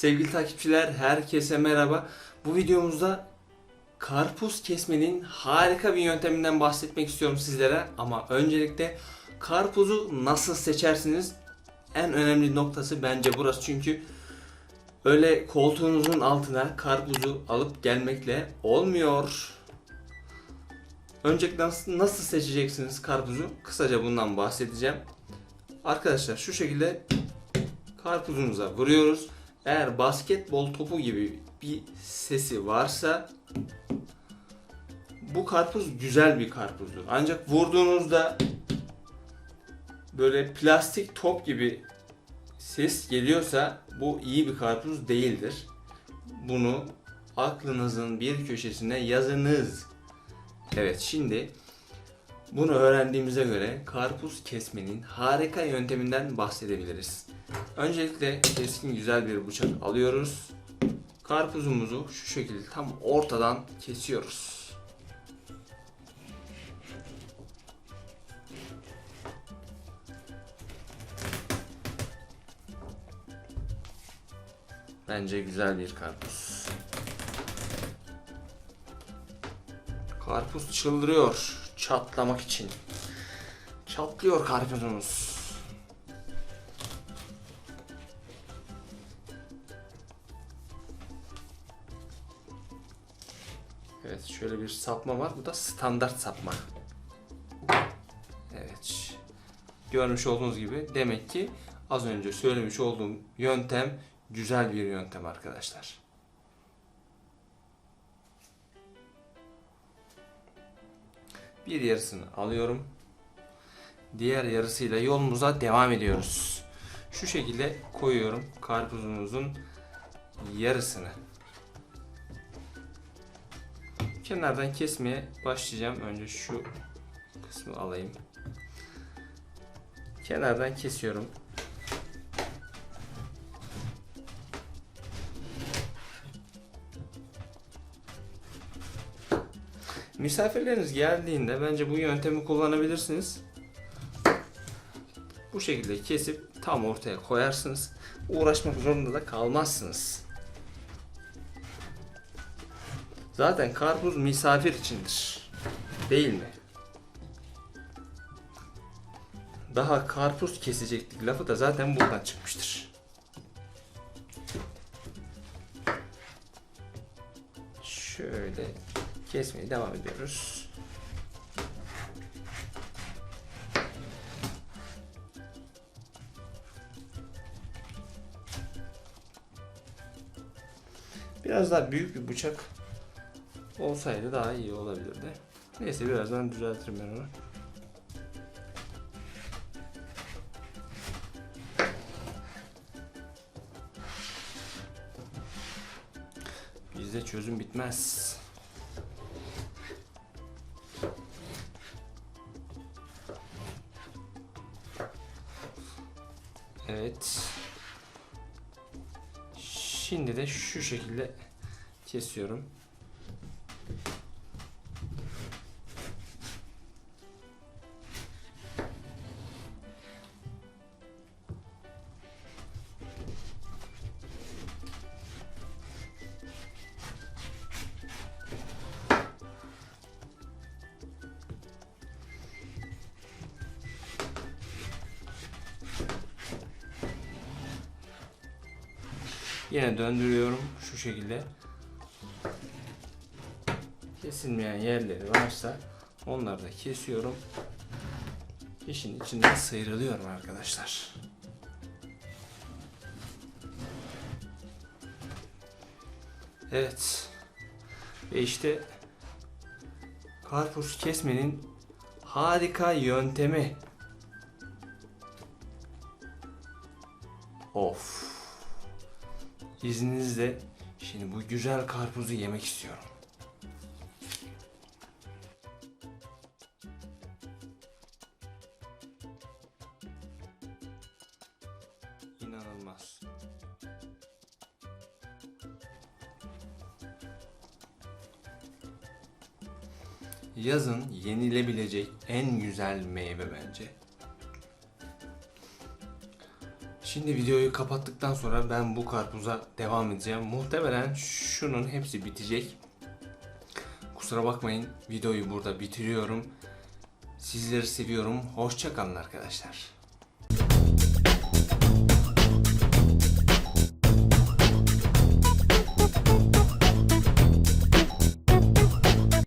Sevgili takipçiler, herkese merhaba. Bu videomuzda karpuz kesmenin harika bir yönteminden bahsetmek istiyorum sizlere. Ama öncelikle karpuzu nasıl seçersiniz? En önemli noktası bence burası çünkü öyle koltuğunuzun altına karpuzu alıp gelmekle olmuyor. Öncelikle nasıl, seçeceksiniz karpuzu? Kısaca bundan bahsedeceğim. Arkadaşlar şu şekilde karpuzumuza vuruyoruz. Eğer basketbol topu gibi bir sesi varsa bu karpuz güzel bir karpuzdur. Ancak vurduğunuzda böyle plastik top gibi ses geliyorsa bu iyi bir karpuz değildir. Bunu aklınızın bir köşesine yazınız. Evet şimdi bunu öğrendiğimize göre karpuz kesmenin harika yönteminden bahsedebiliriz. Öncelikle keskin güzel bir bıçak alıyoruz. Karpuzumuzu şu şekilde tam ortadan kesiyoruz. Bence güzel bir karpuz. Karpuz çıldırıyor çatlamak için. Çatlıyor karpuzumuz. Evet şöyle bir sapma var. Bu da standart sapma. Evet. Görmüş olduğunuz gibi demek ki az önce söylemiş olduğum yöntem güzel bir yöntem arkadaşlar. Bir yarısını alıyorum. Diğer yarısıyla yolumuza devam ediyoruz. Şu şekilde koyuyorum karpuzumuzun yarısını. Kenardan kesmeye başlayacağım. Önce şu kısmı alayım. Kenardan kesiyorum. Misafirleriniz geldiğinde bence bu yöntemi kullanabilirsiniz. Bu şekilde kesip tam ortaya koyarsınız. Uğraşmak zorunda da kalmazsınız. Zaten karpuz misafir içindir. Değil mi? Daha karpuz kesecektik lafı da zaten buradan çıkmıştır. Şöyle kesmeye devam ediyoruz. Biraz daha büyük bir bıçak olsaydı daha iyi olabilirdi. Neyse birazdan düzeltirim ben onu. Bizde çözüm bitmez. Evet. Şimdi de şu şekilde kesiyorum. Yine döndürüyorum şu şekilde. Kesilmeyen yerleri varsa onları da kesiyorum. İşin içinden sıyrılıyorum arkadaşlar. Evet. Ve işte karpuz kesmenin harika yöntemi. Of. İzninizle şimdi bu güzel karpuzu yemek istiyorum. İnanılmaz. Yazın yenilebilecek en güzel meyve bence. Şimdi videoyu kapattıktan sonra ben bu karpuza devam edeceğim. Muhtemelen şunun hepsi bitecek. Kusura bakmayın videoyu burada bitiriyorum. Sizleri seviyorum. Hoşça kalın arkadaşlar.